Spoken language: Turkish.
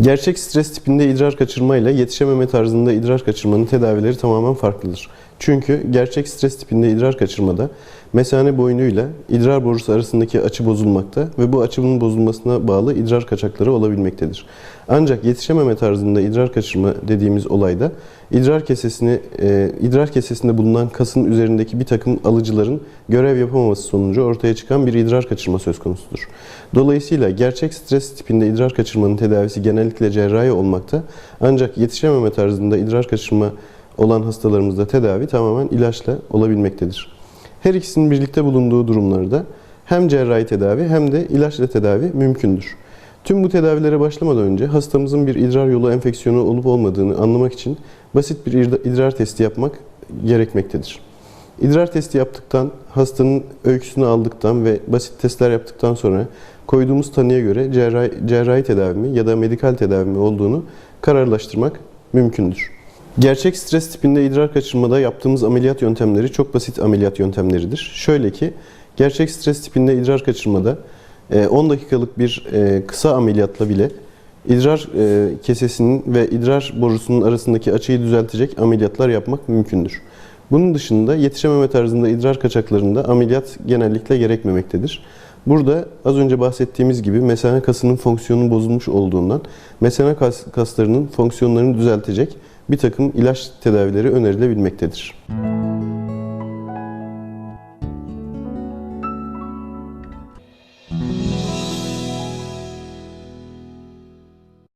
Gerçek stres tipinde idrar kaçırma ile yetişememe tarzında idrar kaçırmanın tedavileri tamamen farklıdır. Çünkü gerçek stres tipinde idrar kaçırmada mesane boynuyla idrar borusu arasındaki açı bozulmakta ve bu açının bozulmasına bağlı idrar kaçakları olabilmektedir. Ancak yetişememe tarzında idrar kaçırma dediğimiz olayda idrar kesesini e, idrar kesesinde bulunan kasın üzerindeki bir takım alıcıların görev yapamaması sonucu ortaya çıkan bir idrar kaçırma söz konusudur. Dolayısıyla gerçek stres tipinde idrar kaçırmanın tedavisi genellikle cerrahi olmakta. Ancak yetişememe tarzında idrar kaçırma olan hastalarımızda tedavi tamamen ilaçla olabilmektedir. Her ikisinin birlikte bulunduğu durumlarda hem cerrahi tedavi hem de ilaçla tedavi mümkündür. Tüm bu tedavilere başlamadan önce hastamızın bir idrar yolu enfeksiyonu olup olmadığını anlamak için basit bir idrar testi yapmak gerekmektedir. İdrar testi yaptıktan, hastanın öyküsünü aldıktan ve basit testler yaptıktan sonra koyduğumuz tanıya göre cerrahi, cerrahi tedavi mi ya da medikal tedavi mi olduğunu kararlaştırmak mümkündür. Gerçek stres tipinde idrar kaçırmada yaptığımız ameliyat yöntemleri çok basit ameliyat yöntemleridir. Şöyle ki, gerçek stres tipinde idrar kaçırmada 10 dakikalık bir e, kısa ameliyatla bile idrar e, kesesinin ve idrar borusunun arasındaki açıyı düzeltecek ameliyatlar yapmak mümkündür. Bunun dışında yetişememe tarzında idrar kaçaklarında ameliyat genellikle gerekmemektedir. Burada az önce bahsettiğimiz gibi mesane kasının fonksiyonu bozulmuş olduğundan mesane kas, kaslarının fonksiyonlarını düzeltecek bir takım ilaç tedavileri önerilebilmektedir.